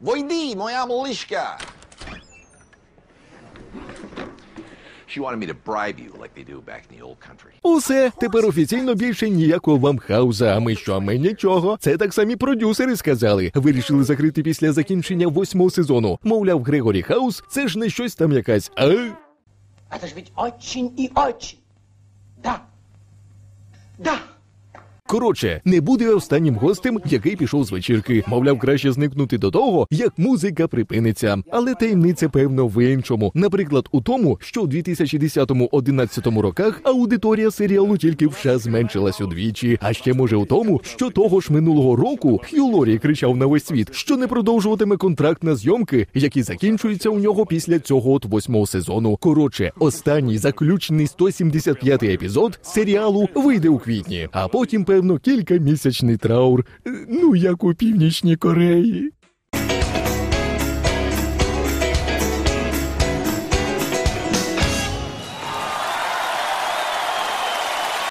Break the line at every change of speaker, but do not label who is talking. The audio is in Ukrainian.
Войди, моя малышка! She wanted me to bribe you like they do back in the old country.
Усе тепер офіційно більше ніякого вам хауза. А ми що? Ми нічого. Це так самі продюсери сказали. Вирішили закрити після закінчення восьмого сезону. Мовляв, Грегорі Хаус це ж не щось там якась. А
Это же ведь очень и очень. Да. Да.
Коротше, не буде останнім гостем, який пішов з вечірки. Мовляв, краще зникнути до того, як музика припиниться. Але таємниця певно в іншому. Наприклад, у тому, що у 2010-11 роках аудиторія серіалу тільки в зменшилась удвічі. А ще може у тому, що того ж минулого року Хью Лорі кричав на весь світ, що не продовжуватиме контракт на зйомки, які закінчуються у нього після цього от восьмого сезону. Коротше, останній заключений 175-й епізод серіалу вийде у квітні, а потім, певно, кількамісячний траур. Е, Ну як у північній Кореї.